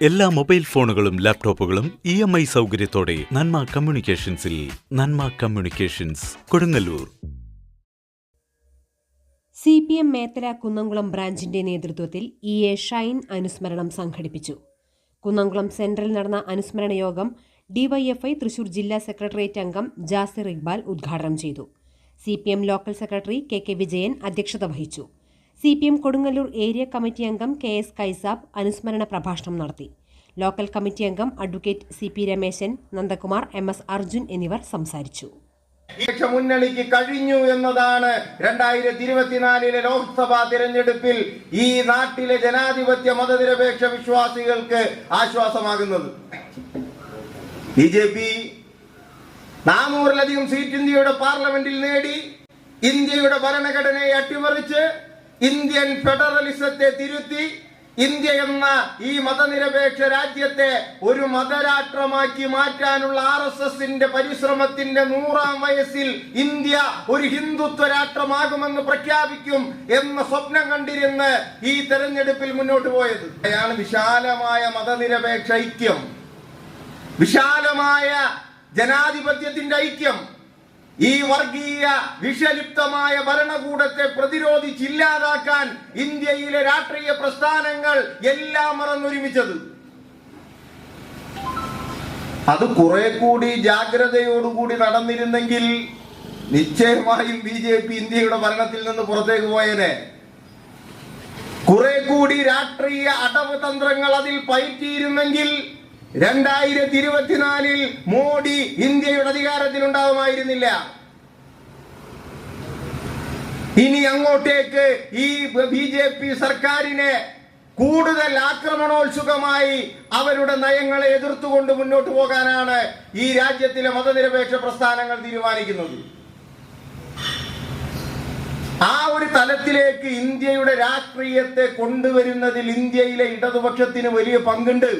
എല്ലാ മൊബൈൽ ഫോണുകളും ലാപ്ടോപ്പുകളും ഇ എം ഐ സൗകര്യത്തോടെ നന്മ കമ്മ്യൂണിക്കേഷൻസിൽ Nanma communications Kodungallur. C P M Methala Kunnamkulam ബ്രാഞ്ചിന്റെ നേതൃത്വത്തിൽ ഇ എ ഷൈൻ അനുസ്മരണം സംഘടിപ്പിച്ചു. കുന്നംകുളം സെൻട്രൽ നടന്ന അനുസ്മരണ യോഗം ഡിവൈഎഫ്ഐ തൃശൂർ ജില്ലാ സെക്രട്ടേറിയറ്റ് അംഗം ജാസിർ ഇക്ബാൽ ഉദ്ഘാടനം ചെയ്തു. C local secretary K K Vijayan അധ്യക്ഷത വഹിച്ചു. C P M Kodungallur area committee അംഗം കെ എസ് കൈസാബ് അനുസ്മരണ പ്രഭാഷണം നടത്തി. ലോക്കൽ കമ്മിറ്റി അംഗം advocate C P Rameshan Nandakumar M S Arjun എന്നിവർ സംസാരിച്ചു. മുന്നണിക്ക് കഴിഞ്ഞു എന്നതാണ് രണ്ടായിരത്തി ഇരുപത്തിനാലിലെ ലോക്സഭാ തിരഞ്ഞെടുപ്പിൽ ഈ നാട്ടിലെ ജനാധിപത്യ മതനിരപേക്ഷ വിശ്വാസികൾക്ക് ആശ്വാസമാകുന്നത്. ബി ജെ പി നാനൂറിലധികം സീറ്റ് ഇന്ത്യയുടെ പാർലമെന്റിൽ നേടി ഇന്ത്യയുടെ ഭരണഘടനയെ അട്ടിമറിച്ച് ഇന്ത്യൻ ഫെഡറലിസത്തെ തിരുത്തി ഇന്ത്യ എന്ന ഈ മതനിരപേക്ഷ രാജ്യത്തെ ഒരു മതരാഷ്ട്രമാക്കി മാറ്റാനുള്ള ആർ എസ് എസിന്റെ പരിശ്രമത്തിന്റെ നൂറാം വയസ്സിൽ ഇന്ത്യ ഒരു ഹിന്ദുത്വ രാഷ്ട്രമാകുമെന്ന് പ്രഖ്യാപിക്കും എന്ന സ്വപ്നം കണ്ടിരുന്ന് ഈ തെരഞ്ഞെടുപ്പിൽ മുന്നോട്ട് പോയത്. അതാണ് വിശാലമായ മതനിരപേക്ഷ ഐക്യം. വിശാലമായ ജനാധിപത്യത്തിന്റെ ഐക്യം. ഈ വർഗീയ വിഷലിപ്തമായ ഭരണകൂടത്തെ പ്രതിരോധിച്ചില്ലാതാക്കാൻ ഇന്ത്യയിലെ രാഷ്ട്രീയ പ്രസ്ഥാനങ്ങൾ എല്ലാം മറന്നൊരുമിച്ചത്. അത് കുറെ കൂടി ജാഗ്രതയോടുകൂടി നടന്നിരുന്നെങ്കിൽ നിശ്ചയമായും ബി ജെ പി ഇന്ത്യയുടെ ഭരണത്തിൽ നിന്ന് പുറത്തേക്ക് പോയേനെ. കുറെ കൂടി രാഷ്ട്രീയ അടവ് തന്ത്രങ്ങൾ അതിൽ പയറ്റിയിരുന്നെങ്കിൽ രണ്ടായിരത്തി ഇരുപത്തിനാലിൽ മോഡി ഇന്ത്യയുടെ അധികാരത്തിൽ ഉണ്ടാവുമായിരുന്നില്ല ഇനി അങ്ങോട്ടേക്ക് ഈ ബി ജെ പി സർക്കാരിനെ കൂടുതൽ ആക്രമണോത്സുകമായി അവരുടെ നയങ്ങളെ എതിർത്തുകൊണ്ട് മുന്നോട്ട് പോകാനാണ് ഈ രാജ്യത്തിലെ മതനിരപേക്ഷ പ്രസ്ഥാനങ്ങൾ തീരുമാനിക്കുന്നത്. ആ ഒരു തലത്തിലേക്ക് ഇന്ത്യയുടെ രാഷ്ട്രീയത്തെ കൊണ്ടുവരുന്നതിൽ ഇന്ത്യയിലെ ഇടതുപക്ഷത്തിന് വലിയ പങ്കുണ്ട്.